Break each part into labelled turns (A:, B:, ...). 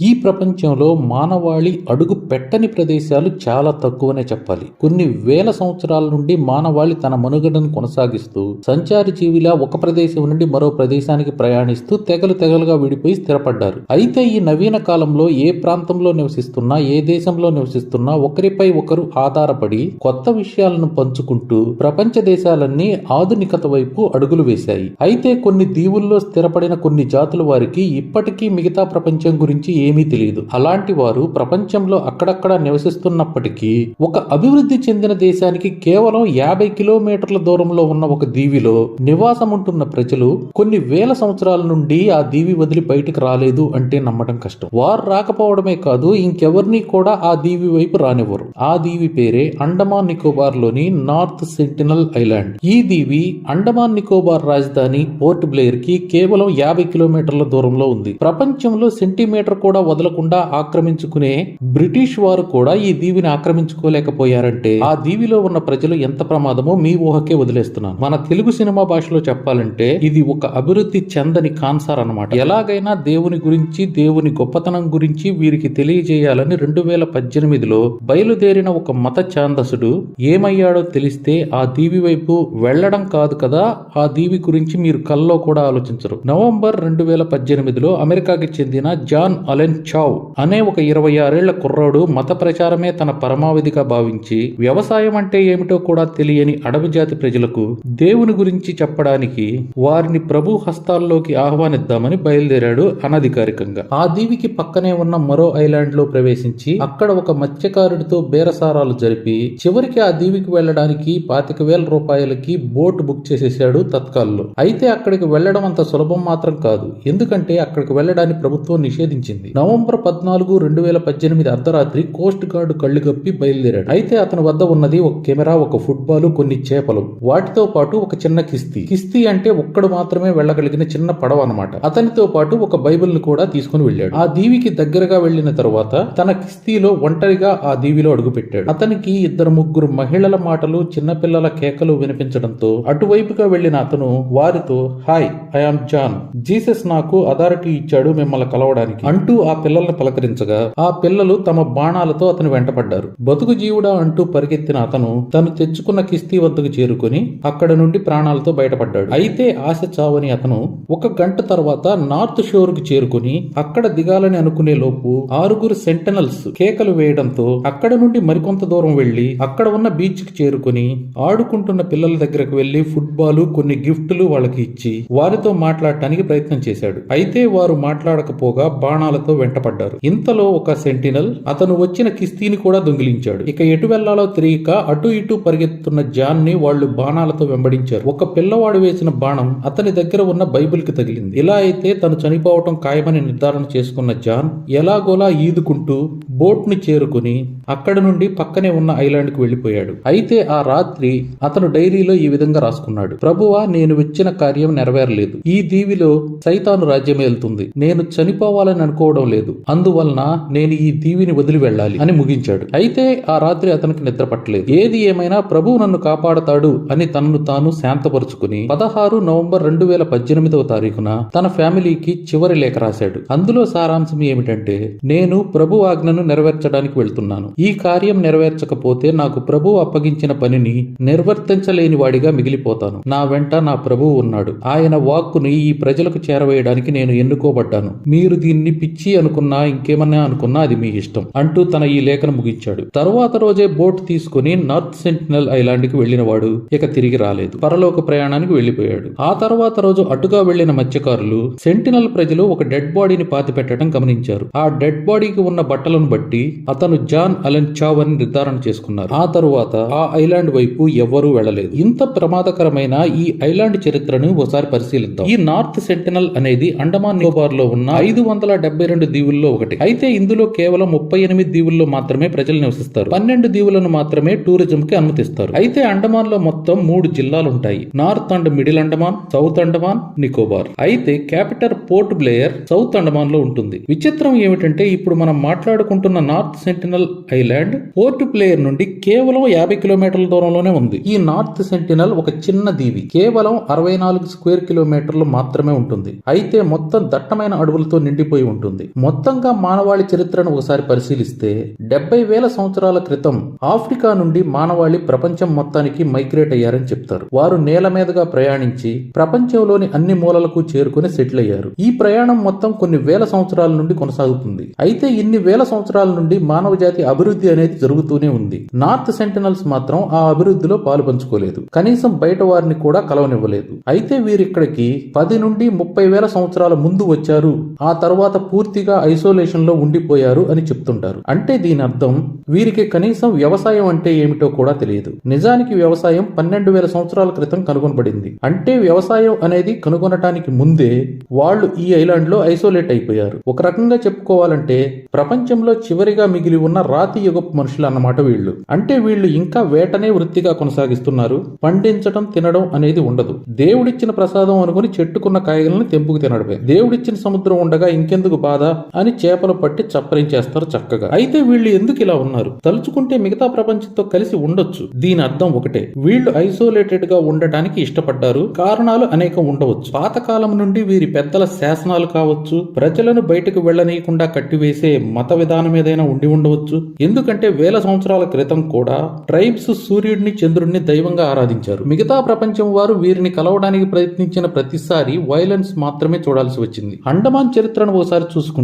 A: ఈ ప్రపంచంలో మానవాళి అడుగు పెట్టని ప్రదేశాలు చాలా తక్కువనే చెప్పాలి. కొన్ని వేల సంవత్సరాల నుండి మానవాళి తన మనుగడను కొనసాగిస్తూ సంచారి జీవిలా ఒక ప్రదేశం నుండి మరో ప్రదేశానికి ప్రయాణిస్తూ తెగలు తెగలుగా విడిపోయి స్థిరపడ్డారు. అయితే ఈ నవీన కాలంలో ఏ ప్రాంతంలో నివసిస్తున్నా ఏ దేశంలో నివసిస్తున్నా ఒకరిపై ఒకరు ఆధారపడి కొత్త విషయాలను పంచుకుంటూ ప్రపంచ దేశాలన్నీ ఆధునికత వైపు అడుగులు వేశాయి. అయితే కొన్ని దీవుల్లో స్థిరపడిన కొన్ని జాతుల వారికి ఇప్పటికీ మిగతా ప్రపంచం గురించి ఏమీ తెలియదు. అలాంటి వారు ప్రపంచంలో అక్కడక్కడ నివసిస్తున్నప్పటికీ ఒక అభివృద్ధి చెందిన దేశానికి కేవలం యాభై కిలోమీటర్ల దూరంలో ఉన్న ఒక దీవిలో నివాసం ఉంటున్న ప్రజలు కొన్ని వేల సంవత్సరాల నుండి ఆ దీవి వదిలి బయటకు రాలేదు అంటే నమ్మడం కష్టం. వారు రాకపోవడమే కాదు ఇంకెవరిని కూడా ఆ దీవి వైపు రానివ్వరు. ఆ దీవి పేరే అండమాన్ నికోబార్లోని నార్త్ సెంటినల్ ఐలాండ్. ఈ దీవి అండమాన్ నికోబార్ రాజధాని పోర్ట్ బ్లేయర్కి కేవలం యాభై కిలోమీటర్ల దూరంలో ఉంది. ప్రపంచంలో సెంటీమీటర్ కూడా వదలకుండా ఆక్రమించుకునే బ్రిటిష్ వారు కూడా ఈ దీవిని ఆక్రమించుకోలేకపోయారంటే ఆ దీవిలో ఉన్న ప్రజలు ఎంత ప్రమాదమో మీ ఊహకే వదిలేస్తున్నాను. మన తెలుగు సినిమా భాషలో చెప్పాలంటే ఇది ఒక అభివృద్ధి చెందని కాన్సార్ అన్నమాట. ఎలాగైనా దేవుని గురించి దేవుని గొప్పతనం గురించి వీరికి తెలియజేయాలని రెండు వేల పద్దెనిమిదిలో బయలుదేరిన ఒక మత ఛాందసుడు ఏమయ్యాడో తెలిస్తే ఆ దీవి వైపు వెళ్ళడం కాదు కదా ఆ దీవి గురించి మీరు కల్లో కూడా ఆలోచించరు. నవంబర్ రెండు వేల పద్దెనిమిదిలో అమెరికాకి చెందిన జాన్ అలెన్ చావ్ అనే ఒక ఇరవై ఆరేళ్ళ కుర్రాడు మత ప్రచారమే తన పరమావధిగా భావించి వ్యవసాయం అంటే ఏమిటో కూడా తెలియని అడవి జాతి ప్రజలకు దేవుని గురించి చెప్పడానికి వారిని ప్రభు హస్తాల్లోకి ఆహ్వానిద్దామని బయలుదేరాడు అనధికారికంగా. ఆ దీవికి పక్కనే ఉన్న మరో ఐలాండ్లో ప్రవేశించి అక్కడ ఒక మత్స్యకారుడితో బేరసారాలు జరిపి చివరికి ఆ దీవికి వెళ్ళడానికి పాతిక వేల రూపాయలకి బోట్ బుక్ చేసేసాడు తత్కాల్లో. అయితే అక్కడికి వెళ్ళడం అంత సులభం మాత్రం కాదు. ఎందుకంటే అక్కడికి వెళ్ళడాన్ని ప్రభుత్వం నిషేధించింది. నవంబర్ పద్నాలుగు రెండు వేల పద్దెనిమిది అర్ధరాత్రి కోస్ట్ గార్డు కళ్ళు కప్పి బయలుదేరాడు. అయితే అతని వద్ద ఉన్నది ఒక కెమెరా ఒక ఫుట్బాల్ కొన్ని చేపలు. వాటితో పాటు ఒక చిన్న కిస్తీ. కిస్తీ అంటే ఒక్కడు మాత్రమే వెళ్ళగలిగిన చిన్న పడవ అనమాట అతనితో పాటు ఒక బైబిల్ను కూడా తీసుకుని వెళ్ళాడు. ఆ దీవికి దగ్గరగా వెళ్ళిన తరువాత తన కిస్తీలో ఒంటరిగా ఆ దీవిలో అడుగుపెట్టాడు. అతనికి ఇద్దరు ముగ్గురు మహిళల మాటలు చిన్నపిల్లల కేకలు వినిపించడంతో అటువైపుగా వెళ్ళిన అతను వారితో hi I am John. Jesus నాకు అథారిటీ ఇచ్చాడు మిమ్మల్ని కలవడానికి అంటూ ఆ ఆ పిల్లల్ని పలకరించగా ఆ పిల్లలు తమ బాణాలతో అతను వెంటపడ్డారు. బతుకు జీవుడా అంటూ పరిగెత్తిన అతను తను తెచ్చుకున్న కిస్తీ వద్దకు చేరుకుని అక్కడ నుండి ప్రాణాలతో బయటపడ్డాడు. అయితే ఆశ చావని అతను ఒక గంట తర్వాత నార్త్ షోర్కు చేరుకుని అక్కడ దిగాలని అనుకునే లోపు ఆరుగురు సెంటనల్స్ కేకలు వేయడంతో అక్కడ నుండి మరికొంత దూరం వెళ్ళి అక్కడ ఉన్న బీచ్కి చేరుకుని ఆడుకుంటున్న పిల్లల దగ్గరకు వెళ్ళి ఫుట్బాల్ కొన్ని గిఫ్టులు వాళ్ళకి ఇచ్చి వారితో మాట్లాడటానికి ప్రయత్నం చేశాడు. అయితే వారు మాట్లాడకపోగా బాణాలతో వెంటపడ్డారు. ఇంతలో ఒక సెంటినల్ అతను వచ్చిన కిస్తీని కూడా దొంగిలించాడు. ఇక ఎటు వెళ్ళాలో తిరిగిక అటు ఇటు పరిగెత్తున్న జాన్ని వాళ్ళు బాణాలతో వెంబడించారు. ఒక పిల్లవాడు వేసిన బాణం అతని దగ్గర ఉన్న బైబిల్కి తగిలింది. ఇలా అయితే తను చనిపోవటం ఖాయమని నిర్ధారణ చేసుకున్న జాన్ ఎలాగోలా ఈదుకుంటూ బోట్ని చేరుకుని అక్కడ నుండి పక్కనే ఉన్న ఐలాండ్కు వెళ్ళిపోయాడు అయితే ఆ రాత్రి అతను డైరీలో ఈ విధంగా రాసుకున్నాడు. ప్రభువా నేను వచ్చిన కార్యం నెరవేరలేదు. ఈ దీవిలో సైతాను రాజ్యం వెళ్తుంది నేను చనిపోవాలని అనుకోవడం లేదు. అందువలన నేను ఈ దీవిని వదిలి వెళ్ళాలి అని ముగించాడు. అయితే ఆ రాత్రి అతనికి నిద్ర పట్టలేదు. ఏది ఏమైనా ప్రభువు నన్ను కాపాడతాడు అని తనను తాను శాంతపరుచుకుని పదహారు నవంబర్ రెండు వేల పద్దెనిమిదవ తారీఖున తన ఫ్యామిలీకి చివరి లేఖ రాశాడు. అందులో సారాంశం ఏమిటంటే నేను ప్రభు ఆజ్ఞను నెరవేర్చడానికి వెళ్తున్నాను. ఈ కార్యం నెరవేర్చకపోతే నాకు ప్రభు అప్పగించిన పనిని నిర్వర్తించలేని వాడిగా మిగిలిపోతాను. నా వెంట నా ప్రభువు ఉన్నాడు. ఆయన వాక్కుని ఈ ప్రజలకు చేరవేయడానికి నేను ఎన్నుకోబడ్డాను. మీరు దీన్ని పిచ్చి అనుకున్నా ఇంకేమన్నా అనుకున్నా అది మీ ఇష్టం అంటూ తన ఈ లేఖను ముగించాడు తరువాత రోజే బోట్ తీసుకుని నార్త్ సెంటినల్ ఐలాండ్కి వెళ్ళిన వాడు ఇక తిరిగి రాలేదు. పరలోక ప్రయాణానికి వెళ్ళిపోయాడు ఆ తర్వాత రోజు అటుగా వెళ్ళిన మత్స్యకారులు సెంటినల్ ప్రజలు ఒక డెడ్ బాడీని పాతి పెట్టడం గమనించారు. ఆ డెడ్ బాడీకి ఉన్న బట్టలను బట్టి అతను జాన్ అలెన్ చావ్ అని నిర్ధారణ చేసుకున్నారు. ఆ తరువాత ఆ ఐలాండ్ వైపు ఎవ్వరూ వెళ్ళలేదు ఇంత ప్రమాదకరమైన ఈ ఐలాండ్ చరిత్రను ఒకసారి పరిశీలిద్దాం. ఈ నార్త్ సెంటినల్ అనేది అండమాన్ నికోబార్లో ఉన్న ఐదు వందల డెబ్బై రెండు దీవుల్లో ఒకటి. అయితే ఇందులో కేవలం ముప్పై ఎనిమిది దీవుల్లో మాత్రమే ప్రజలు నివసిస్తారు. పన్నెండు దీవులను మాత్రమే టూరిజం కి అనుమతిస్తారు. అయితే అండమాన్లో మొత్తం మూడు జిల్లాలు ఉంటాయి north and middle Andaman south Andaman Nicobar. అయితే క్యాపిటల్ పోర్ట్ బ్లేయర్ సౌత్ అండమాన్లో ఉంటుంది. విచిత్రం ఏమిటంటే ఇప్పుడు మనం మాట్లాడుకుంటున్న North Sentinel Island Port Blair నుండి కేవలం యాభై కిలోమీటర్ల దూరంలోనే ఉంది. ఈ నార్త్ సెంటినల్ ఒక చిన్న దీవి. కేవలం అరవై నాలుగు స్క్వేర్ కిలోమీటర్లు మాత్రమే ఉంటుంది. అయితే మొత్తం దట్టమైన అడవులతో నిండిపోయి ఉంటుంది. మొత్తంగా మానవాళి చరిత్రను ఒకసారి పరిశీలిస్తే డెబ్బై వేల సంవత్సరాల క్రితం ఆఫ్రికా నుండి మానవాళి ప్రపంచం మొత్తానికి మైగ్రేట్ అయ్యారని చెప్తారు. వారు నేల మీదుగా ప్రయాణించి ప్రపంచంలోని అన్ని మూలలకు చేరుకుని సెటిల్ అయ్యారు. ఈ ప్రయాణం మొత్తం కొన్ని వేల సంవత్సరాల నుండి కొనసాగుతుంది. అయితే ఇన్ని వేల సంవత్సరాల నుండి మానవ జాతి అభివృద్ధి అనేది జరుగుతూనే ఉంది. నార్త్ సెంటినల్స్ మాత్రం ఆ అభివృద్ధిలో పాలు పంచుకోలేదు. కనీసం బయట వారిని కూడా కలవనివ్వలేదు. అయితే వీరిక్కడికి పది నుండి ముప్పై వేల సంవత్సరాల ముందు వచ్చారు. ఆ తర్వాత పూర్తి పూర్తిగా ఐసోలేషన్లో ఉండిపోయారు అని చెప్తుంటారు. అంటే దీని అర్థం వీరికి కనీసం వ్యవసాయం అంటే ఏమిటో కూడా తెలియదు. నిజానికి వ్యవసాయం పన్నెండు వేల సంవత్సరాల క్రితం కనుగొనబడింది. అంటే వ్యవసాయం అనేది కనుగొనటానికి ముందే వాళ్ళు ఈ ఐలాండ్లో ఐసోలేట్ అయిపోయారు. ఒక రకంగా చెప్పుకోవాలంటే ప్రపంచంలో చివరిగా మిగిలి ఉన్న రాతి యుగపు మనుషులు అన్నమాట వీళ్ళు. అంటే వీళ్ళు ఇంకా వేటనే వృత్తిగా కొనసాగిస్తున్నారు. పండించడం తినడం అనేది ఉండదు. దేవుడిచ్చిన ప్రసాదం అనుకుని చెట్టుకున్న కాయలను తెంపుకు తినడమే. దేవుడిచ్చిన సముద్రం ఉండగా ఇంకెందుకు బాధ? అని చేపలు పట్టి చప్పరించేస్తారు చక్కగా. అయితే వీళ్ళు ఎందుకు ఇలా ఉన్నారు? తలుచుకుంటే మిగతా ప్రపంచంతో కలిసి ఉండొచ్చు. దీని అర్థం ఒకటే. వీళ్ళు ఐసోలేటెడ్గా ఉండటానికి ఇష్టపడ్డారు. కారణాలు అనేకం ఉండవచ్చు. పాతకాలం నుండి వీరి పెద్దల శాసనాలు కావచ్చు. ప్రజలను బయటకు వెళ్ళనీయకుండా కట్టివేసే మత విధానం ఏదైనా ఉండి ఉండవచ్చు. ఎందుకంటే వేల సంవత్సరాల క్రితం కూడా ట్రైబ్స్ సూర్యుడిని చంద్రుడిని దైవంగా ఆరాధించారు. మిగతా ప్రపంచం వారు వీరిని కలవడానికి ప్రయత్నించిన ప్రతిసారి వైలెన్స్ మాత్రమే చూడాల్సి వచ్చింది. అండమాన్ చరిత్రను ఓసారి చూసుకుంటే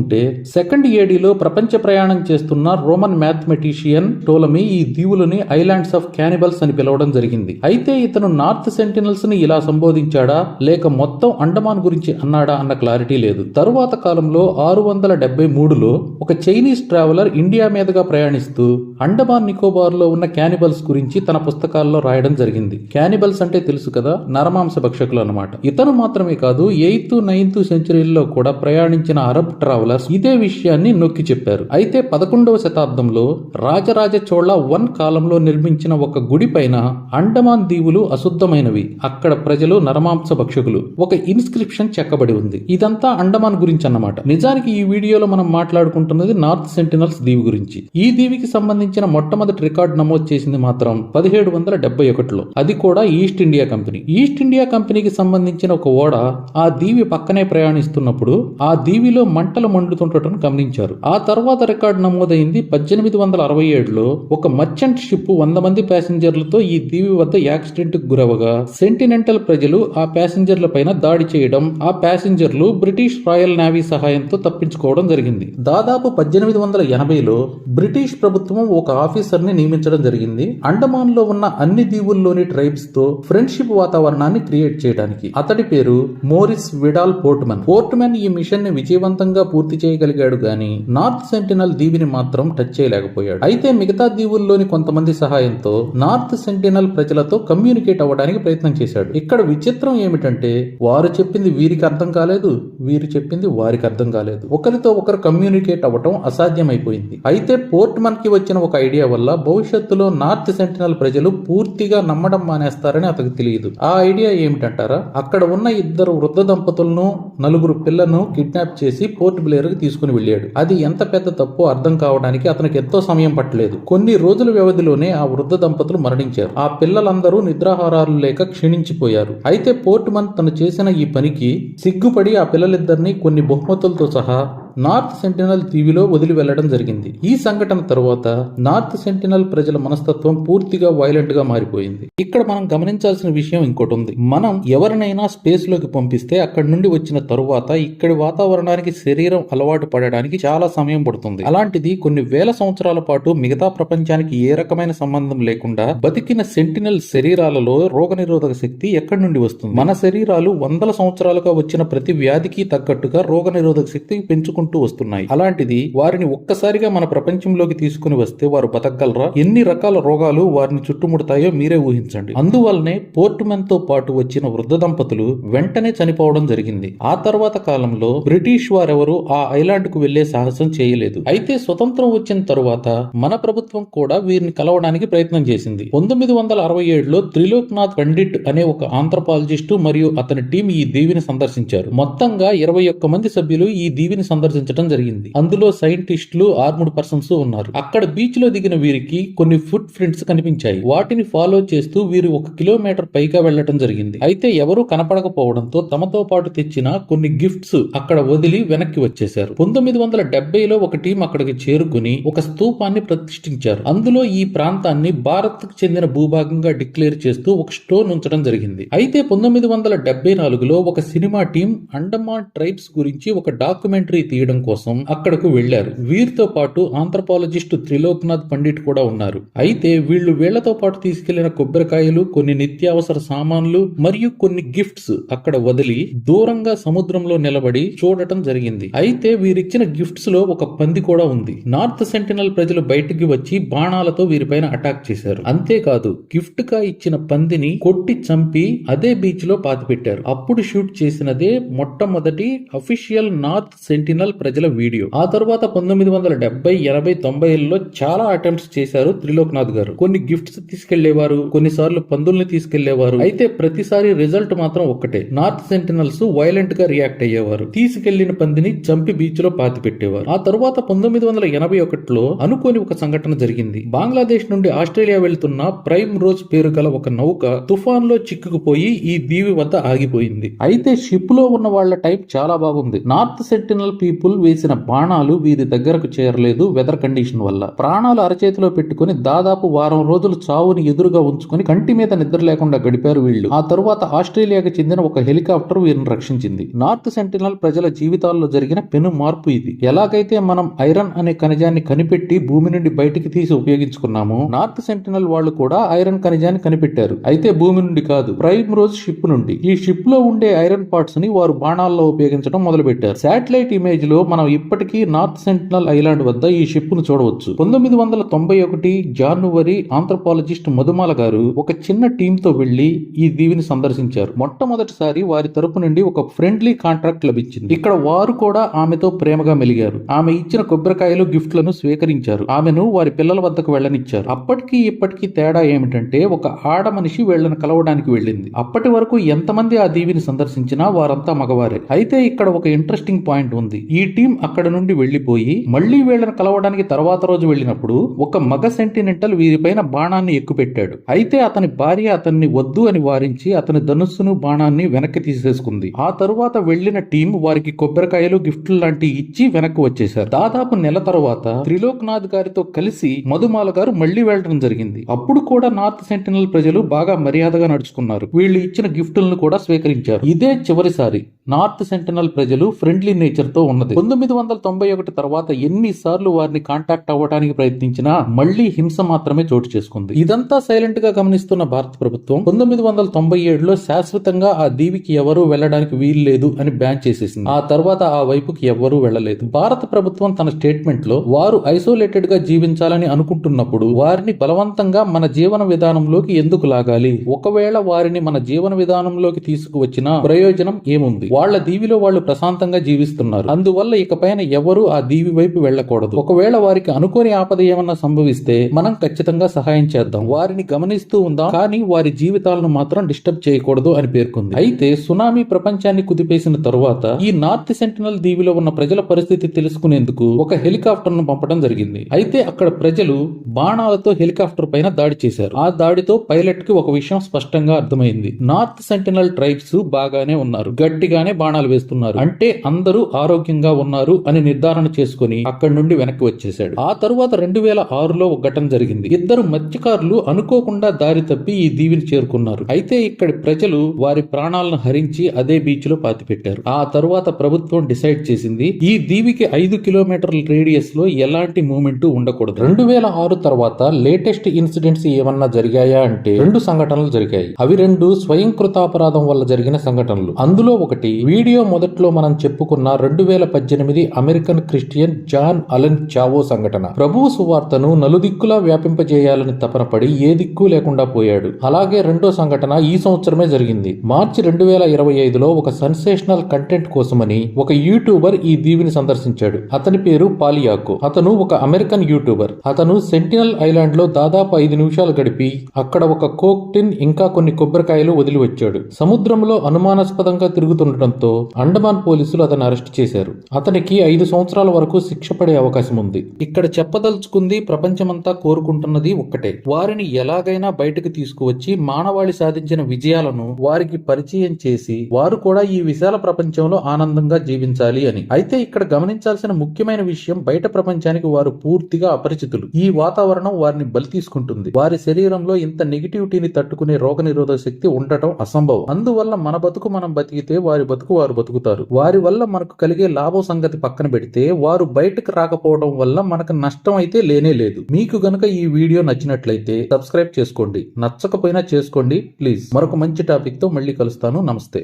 A: సెకండ్ ఏడీలో ప్రపంచ ప్రయాణం చేస్తున్న రోమన్ మ్యాథమెటిషియన్ టోలమీ ఈ దీవులని ఐలాండ్స్ ఆఫ్ క్యానిబల్స్ అని పిలవడం జరిగింది. అయితే ఇతను నార్త్ సెంటినల్స్ని ఇలా సంబోధించాడా? లేక మొత్తం అండమాన్ గురించి అన్నాడా అన్న క్లారిటీ లేదు. తరువాత కాలంలో ఆరు వందల డెబ్బై మూడులో ఒక చైనీస్ ట్రావెలర్ ఇండియా మీదుగా ప్రయాణిస్తూ అండమాన్ నికోబార్లో ఉన్న క్యానిబల్స్ గురించి తన పుస్తకాల్లో రాయడం జరిగింది. క్యానిబల్స్ అంటే తెలుసు కదా నరమాంస భక్షకులు అనమాట ఇతను మాత్రమే కాదు ఎయిత్ నైన్త్ సెంచరీల్లో కూడా ప్రయాణించిన అరబ్ ట్రావెలర్స్ ఇదే విషయాన్ని నొక్కి చెప్పారు. అయితే పదకొండవ శతాబ్దంలో రాజరాజ చోళ వన్ కాలంలో నిర్మించిన ఒక గుడి పైన అండమాన్ దీవులు అశుద్ధమైనవి. అక్కడ ప్రజలు నరమాంస భక్షకులు. ఒక ఇన్స్క్రిప్షన్ చెక్కబడి ఉంది. ఇదంతా అండమాన్ గురించి అన్నమాట నిజానికి ఈ వీడియోలో మనం మాట్లాడుకుంటున్నది నార్త్ సెంటినల్స్ దీవి గురించి. ఈ దీవికి సంబంధించిన మొట్టమొదటి రికార్డు నమోదు చేసింది మాత్రం పదిహేడు వందల డెబ్బై ఒకటిలో. అది కూడా East India Company. East India కంపెనీకి సంబంధించిన ఒక ఓడ ఆ దీవి పక్కనే ప్రయాణిస్తున్నప్పుడు ఆ దీవిలో మంటలు మండుతుండటం గమనించారు. ఆ తర్వాత రికార్డు నమోదైంది. పద్దెనిమిది వందల అరవై ఏడులో ఒక మర్చెంట్ షిప్ వంద మంది ప్యాసింజర్లతో ఈ దీవి వద్ద యాక్సిడెంట్ గురవగా సెంటినెంటల్ ప్రజలు ఆ ప్యాసింజర్ల పైన దాడి చేయడం ఆ ప్యాసింజర్లు బ్రిటిష్ రాయల్ నేవీ సహాయంతో తప్పించుకోవడం జరిగింది. దాదాపు పద్దెనిమిది వందల ఎనభైలో బ్రిటిష్ ప్రభుత్వం ఒక ఆఫీసర్ని నియమించడం జరిగింది. అండమాన్లో ఉన్న అన్ని దీవుల్లోని ట్రైబ్స్తో ఫ్రెండ్షిప్ వాతావరణాన్ని క్రియేట్ చేయడానికి. అతడి పేరు మోరిస్ విడాల్ పోర్ట్మన్ పోర్ట్మన్ ఈ మిషన్ని విజయవంతంగా పూర్తి చేయగలిగాడు గాని నార్త్ సెంటినల్ దీవిని మాత్రం టచ్ చేయలేకపోయాడు. అయితే మిగతా దీవుల్లోని కొంతమంది సహాయంతో నార్త్ సెంటినల్ ప్రజలతో కమ్యూనికేట్ అవ్వడానికి ప్రయత్నం చేశాడు. ఇక్కడ విచిత్రం ఏమిటంటే వారు చెప్పింది వీరికి అర్థం కాలేదు వీరు చెప్పింది వారికి అర్థం కాలేదు. ఒకరితో ఒకరు కమ్యూనికేట్ అవ్వటం అసాధ్యమైపోయింది. అయితే పోర్ట్మన్కి వచ్చిన ఒక ఐడియా వల్ల భవిష్యత్తులో నార్త్ సెంటినల్ ప్రజలు పూర్తిగా నమ్మడం మానేస్తారని అతనికి తెలియదు. ఆ ఐడియా ఏమిటంటారా? అక్కడ ఉన్న ఇద్దరు వృద్ధ దంపతులను నలుగురు పిల్లలను కిడ్నాప్ చేసి పోర్ట్ బ్లేర్కి తీసుకుని వెళ్ళాడు. అది ఎంత పెద్ద తప్పు అర్థం కావడానికి అతనికి ఎంతో సమయం పట్టలేదు. కొన్ని రోజుల వ్యవధిలోనే ఆ వృద్ధ దంపతులు మరణించారు. ఆ పిల్లలందరూ నిద్రాహారాలు లేక క్షీణించిపోయారు. అయితే పోర్ట్మన్ తను చేసిన ఈ పనికి సిగ్గుపడి ఆ పిల్లలిద్దరినీ కొన్ని బహుమతులతో సహా నార్త్ సెంటినల్ తీవిలో వదిలి వెళ్ళడం జరిగింది. ఈ సంఘటన తరువాత నార్త్ సెంటినల్ ప్రజల మనస్తత్వం పూర్తిగా వైలెంట్గా మారిపోయింది. ఇక్కడ మనం గమనించాల్సిన విషయం ఇంకోటి ఉంది. మనం ఎవరినైనా స్పేస్లోకి పంపిస్తే అక్కడి నుండి వచ్చిన తరువాత ఇక్కడి వాతావరణానికి శరీరం అలవాటు పడడానికి చాలా సమయం పడుతుంది. అలాంటిది కొన్ని వేల సంవత్సరాల పాటు మిగతా ప్రపంచానికి ఏ రకమైన సంబంధం లేకుండా బతికిన సెంటినల్ శరీరాలలో రోగనిరోధక శక్తి ఎక్కడి నుండి వస్తుంది? మన శరీరాలు వందల సంవత్సరాలుగా వచ్చిన ప్రతి వ్యాధికి తగ్గట్టుగా రోగనిరోధక శక్తి పెంచుకుంటూ వస్తున్నాయి. అలాంటిది వారిని ఒక్కసారిగా మన ప్రపంచంలోకి తీసుకుని వస్తే వారు బతకగలరా? ఎన్ని రకాల రోగాలు వారిని చుట్టుముడతాయో మీరే ఊహించండి. అందువల్లనే పోర్ట్మెన్తో పాటు వచ్చిన వృద్ధ దంపతులు వెంటనే చనిపోవడం జరిగింది. ఆ తర్వాత కాలంలో బ్రిటిష్ వారెవరూ ఆ ఐలాండ్కు వెళ్ళే సాహసం చేయలేదు. అయితే స్వతంత్రం వచ్చిన తరువాత మన ప్రభుత్వం కూడా వీరిని కలవడానికి ప్రయత్నం చేసింది. పంతొమ్మిది వందల అరవై ఏడులో త్రిలోక్నాథ్ పండిట్ అనే ఒక ఆంథ్రపాలజిస్టు మరియు అతని టీం ఈ దీవిని సందర్శించారు. మొత్తంగా ఇరవై ఒక్క మంది సభ్యులు ఈ దీవిని సందర్శించారు. సందర్శించడం జరిగింది. అందులో సైంటిస్టులు ఆర్ముడ్ పర్సన్స్ ఉన్నారు. అక్కడ బీచ్లో దిగిన వీరికి కొన్ని ఫుట్ ప్రింట్స్ కనిపించాయి. వాటిని ఫాలో చేస్తూ వీరు ఒక కిలోమీటర్ పైగా వెళ్ళటం జరిగింది. అయితే ఎవరూ కనపడకపోవడంతో తమతో పాటు తెచ్చిన కొన్ని గిఫ్ట్స్ అక్కడ వదిలి వెనక్కి వచ్చేశారు. పంతొమ్మిది వందల డెబ్బైలో ఒక టీం అక్కడికి చేరుకుని ఒక స్తూపాన్ని ప్రతిష్ఠించారు. అందులో ఈ ప్రాంతాన్ని భారత్కు చెందిన భూభాగంగా డిక్లేర్ చేస్తూ ఒక స్టోన్ ఉంచడం జరిగింది. అయితే పంతొమ్మిది వందల డెబ్బై నాలుగులో ఒక సినిమా టీం అండమాన్ ట్రైబ్స్ గురించి ఒక డాక్యుమెంటరీ తీయడం కోసం అక్కడకు వెళ్ళారు వీరితో పాటు ఆంథ్రపాలజిస్ట్ త్రిలోక్నాథ్ పండిట్ కూడా ఉన్నారు. అయితే వీళ్ళు వీళ్ళతో పాటు తీసుకెళ్ళిన కొబ్బరికాయలు కొన్ని నిత్యావసర సామాన్లు మరియు కొన్ని గిఫ్ట్స్ అక్కడ వదిలి దూరంగా సముద్రంలో నిలబడి చూడటం జరిగింది. అయితే వీరిచ్చిన గిఫ్ట్స్లో ఒక పంది కూడా ఉంది. నార్త్ సెంటినల్ ప్రజలు బయటికి వచ్చి బాణాలతో వీరిపైన అటాక్ చేశారు. అంతేకాదు గిఫ్ట్గా ఇచ్చిన పందిని కొట్టి చంపి అదే బీచ్లో పాతిపెట్టారు. అప్పుడు షూట్ చేసినదే మొట్టమొదటి అఫీషియల్ నార్త్ సెంటినల్ ప్రజల వీడియో. ఆ తర్వాత పంతొమ్మిది వందల డెబ్బై ఎనభై తొంభైలలో చాలా అటెంప్ట్స్ చేశారు త్రిలోక్నాథ్ గారు. కొన్ని గిఫ్ట్స్ తీసుకెళ్ళేవారు కొన్నిసార్లు పందుల్ని తీసుకెళ్ళేవారు. అయితే ప్రతిసారి రిజల్ట్ మాత్రం ఒక్కటే. నార్త్ సెంటినల్స్ వైలెంట్గా రియాక్ట్ అయ్యేవారు. తీసుకెళ్ళిన పందిని చంపి బీచ్లో పాతి పెట్టేవారు. ఆ తర్వాత పంతొమ్మిది వందల ఎనభై ఒకటిలో అనుకోని ఒక సంఘటన జరిగింది. బంగ్లాదేశ్ నుండి ఆస్ట్రేలియా వెళ్తున్న ప్రైమ్ రోజ్ పేరు గల ఒక నౌక తుఫాన్లో చిక్కుకుపోయి ఈ దీవి వద్ద ఆగిపోయింది. అయితే షిప్లో ఉన్న వాళ్ళ టైప్ చాలా బాగుంది. నార్త్ సెంటినల్ పీపుల్ వేసిన బాణాలు వీరి దగ్గరకు చేరలేదు వెదర్ కండిషన్ వల్ల. ప్రాణాలు అరచేతిలో పెట్టుకుని దాదాపు వారం రోజులు చావుని ఎదురుగా ఉంచుకుని కంటి మీద నిద్ర లేకుండా గడిపారు వీళ్ళు. ఆ తరువాత ఆస్ట్రేలియాకి చెందిన ఒక హెలికాప్టర్ వీరిని రక్షించింది. నార్త్ సెంటినల్ ప్రజల జీవితాల్లో జరిగిన పెను మార్పు ఇది. ఎలాగైతే మనం ఐరన్ అనే ఖనిజాన్ని కనిపెట్టి భూమి నుండి బయటికి తీసి ఉపయోగించుకున్నామో నార్త్ సెంటినల్ వాళ్ళు కూడా ఐరన్ ఖనిజాన్ని కనిపెట్టారు. అయితే భూమి నుండి కాదు ప్రైమ్ రోజ్ షిప్ నుండి. ఈ షిప్లో ఉండే ఐరన్ పార్ట్స్ని వారు బాణాల్లో ఉపయోగించడం మొదలుపెట్టారు. శాటిలైట్ ఇమేజ్ లో మనం ఇప్పటికీ నార్త్ సెంటినల్ ఐలాండ్ వద్ద ఈ షిప్ను చూడవచ్చు. పంతొమ్మిది వందల తొంభై ఒకటి జాన్యువరి ఆంథ్రపాలజిస్ట్ మధుమాల గారు ఒక చిన్న టీమ్తో వెళ్ళి ఈ దీవిని సందర్శించారు. మొట్టమొదటిసారి వారి తరపు నుండి ఒక ఫ్రెండ్లీ కాంట్రాక్ట్ లభించింది. ఇక్కడ వారు కూడా ఆమెతో ప్రేమగా మెలిగారు. ఆమె ఇచ్చిన కొబ్బరికాయలు గిఫ్ట్లను స్వీకరించారు. ఆమెను వారి పిల్లల వద్దకు వెళ్ళనిచ్చారు. అప్పటికి ఇప్పటికీ తేడా ఏమిటంటే ఒక ఆడ మనిషి వీళ్ళని కలవడానికి వెళ్ళింది. అప్పటి వరకు ఎంతమంది ఆ దీవిని సందర్శించినా వారంతా మగవారే. అయితే ఇక్కడ ఒక ఇంట్రెస్టింగ్ పాయింట్ ఉంది. ఈ ఈ టీం అక్కడ నుండి వెళ్ళిపోయి మళ్ళీ వీళ్ళని కలవడానికి తర్వాత రోజు వెళ్ళినప్పుడు ఒక మగ సెంటినెంటల్ వీరిపైన బాణాన్ని ఎక్కుపెట్టాడు. అయితే అతని భార్య అతన్ని వద్దు అని వారించి అతని ధనుస్సును బాణాన్ని వెనక్కి తీసేసుకుంది. ఆ తరువాత వెళ్ళిన టీం వారికి కొబ్బరికాయలు గిఫ్ట్లు లాంటి ఇచ్చి వెనక్కి వచ్చేశారు. దాదాపు నెల తర్వాత త్రిలోక్నాథ్ గారితో కలిసి మధుమాల గారు మళ్ళీ వెళ్ళడం జరిగింది. అప్పుడు కూడా నార్త్ సెంటినల్ ప్రజలు బాగా మర్యాదగా నడుచుకున్నారు. వీళ్ళు ఇచ్చిన గిఫ్టులను కూడా స్వీకరించారు. ఇదే చివరిసారి నార్త్ సెంటినల్ ప్రజలు ఫ్రెండ్లీ నేచర్తో ఉన్నది. పంతొమ్మిది వందల తొంభై ఒకటి తర్వాత ఎన్నిసార్లు వారిని కాంటాక్ట్ అవ్వడానికి ప్రయత్నించినా మళ్ళీ హింస మాత్రమే చోటు చేసుకుంది. ఇదంతా సైలెంట్గా గమనిస్తున్న భారత ప్రభుత్వం పంతొమ్మిది వందల తొంభై ఏడులో శాశ్వతంగా ఆ దీవికి ఎవరూ వెళ్ళడానికి వీల్లేదు అని బ్యాన్ చేసేసింది. ఆ తర్వాత ఆ వైపుకి ఎవరూ వెళ్ళలేదు. భారత ప్రభుత్వం తన స్టేట్మెంట్లో వారు ఐసోలేటెడ్గా జీవించాలని అనుకుంటున్నప్పుడు వారిని బలవంతంగా మన జీవన విధానంలోకి ఎందుకు లాగాలి? ఒకవేళ వారిని మన జీవన విధానంలోకి తీసుకువచ్చిన ప్రయోజనం ఏముంది? వాళ్ళ దీవిలో వాళ్ళు ప్రశాంతంగా జీవిస్తున్నారు. అందువల్ల ఇకపైన ఎవరూ ఆ దీవి వైపు వెళ్ళకూడదు. ఒకవేళ వారికి అనుకోని ఆపద ఏమన్నా సంభవిస్తే మనం ఖచ్చితంగా సహాయం చేద్దాం. వారిని గమనిస్తూ ఉందాం. కానీ వారి జీవితాలను మాత్రం డిస్టర్బ్ చేయకూడదు అని పేర్కొంది. అయితే సునామీ ప్రపంచాన్ని కుదిపేసిన తరువాత ఈ నార్త్ సెంటినల్ దీవిలో ఉన్న ప్రజల పరిస్థితి తెలుసుకునేందుకు ఒక హెలికాప్టర్ను పంపడం జరిగింది. అయితే అక్కడ ప్రజలు బాణాలతో హెలికాప్టర్ పైన దాడి చేశారు. ఆ దాడితో పైలట్కి ఒక విషయం స్పష్టంగా అర్థమైంది. నార్త్ సెంటినల్ ట్రైబ్స్ బాగానే ఉన్నారు. గట్టిగానే బాణాలు వేస్తున్నారు. అంటే అందరూ ఆరోగ్యంగా ఉన్నారు అని నిర్ధారణ చేసుకుని అక్కడి నుండి వెనక్కి వచ్చేశాడు. ఆ తరువాత రెండు వేల ఆరులో ఒక ఘటన జరిగింది. ఇద్దరు మత్స్యకారులు అనుకోకుండా దారి తప్పి ఈ దీవిని చేరుకున్నారు. అయితే ఇక్కడి ప్రజలు వారి ప్రాణాలను హరించి అదే బీచ్లో పాతిపెట్టారు. ఆ తరువాత ప్రభుత్వం డిసైడ్ చేసింది ఈ దీవికి ఐదు కిలోమీటర్ల రేడియస్లో ఎలాంటి మూమెంట్ ఉండకూడదు. రెండు వేల ఆరు తర్వాత లేటెస్ట్ ఇన్సిడెంట్స్ ఏమన్నా జరిగాయా అంటే రెండు సంఘటనలు జరిగాయి. అవి రెండు స్వయంకృతాపరాధం వల్ల జరిగిన సంఘటనలు. అందులో ఒకటి వీడియో మొదట్లో మనం చెప్పుకున్న రెండు వేల పద్దెనిమిది అమెరికన్ క్రిస్టియన్ జాన్ అలెన్ చావో సంఘటన. ప్రభువు సువార్తను నలుదిక్కులా వ్యాపింపజేయాలని తపనపడి ఏ దిక్కు లేకుండా పోయాడు. అలాగే రెండో సంఘటన ఈ సంవత్సరమే జరిగింది. మార్చి రెండు వేల ఇరవై ఐదులో ఒక సెన్సేషనల్ కంటెంట్ కోసమని ఒక యూట్యూబర్ ఈ దీవిని సందర్శించాడు. అతని పేరు పాలియాకు. అతను ఒక అమెరికన్ యూట్యూబర్. అతను సెంటినల్ ఐలాండ్లో దాదాపు ఐదు నిమిషాలు గడిపి అక్కడ ఒక కోక్ టిన్ ఇంకా కొన్ని కొబ్బరికాయలు వదిలి వచ్చాడు సముద్రంలో అనుమానాస్పదంగా తిరుగుతుండటంతో అండమాన్ పోలీసులు అతను అరెస్ట్ చేశారు. అతనికి ఐదు సంవత్సరాల వరకు శిక్ష పడే అవకాశం ఉంది. ఇక్కడ చెప్పదలుచుకుంది ప్రపంచమంతా కోరుకుంటున్నది ఒక్కటే. వారిని ఎలాగైనా బయటకు తీసుకువచ్చి మానవాళి సాధించిన విజయాలను వారికి పరిచయం చేసి వారు కూడా ఈ విశాల ప్రపంచంలో ఆనందంగా జీవించాలి అని. అయితే ఇక్కడ గమనించాల్సిన ముఖ్యమైన విషయం బయట ప్రపంచానికి వారు పూర్తిగా అపరిచితులు. ఈ వాతావరణం వారిని బలి తీసుకుంటుంది. వారి శరీరంలో ఇంత నెగిటివిటీని తట్టుకునే రోగ శక్తి ఉండటం అసంభవం. అందువల్ల మన బతుకు మనం బతికితే వారి బతుకు వారు బతుకుతారు. వారి వల్ల మనకు కలిగే లాభం సంగతి పక్కన పెడితే వారు బయటకు రాకపోవడం వల్ల మనకు నష్టం అయితే లేనే లేదు. మీకు గనక ఈ వీడియో నచ్చినట్లయితే సబ్స్క్రైబ్ చేసుకోండి. నచ్చకపోయినా చేసుకోండి ప్లీజ్. మరొక మంచి టాపిక్తో మళ్ళీ కలుస్తాను. నమస్తే.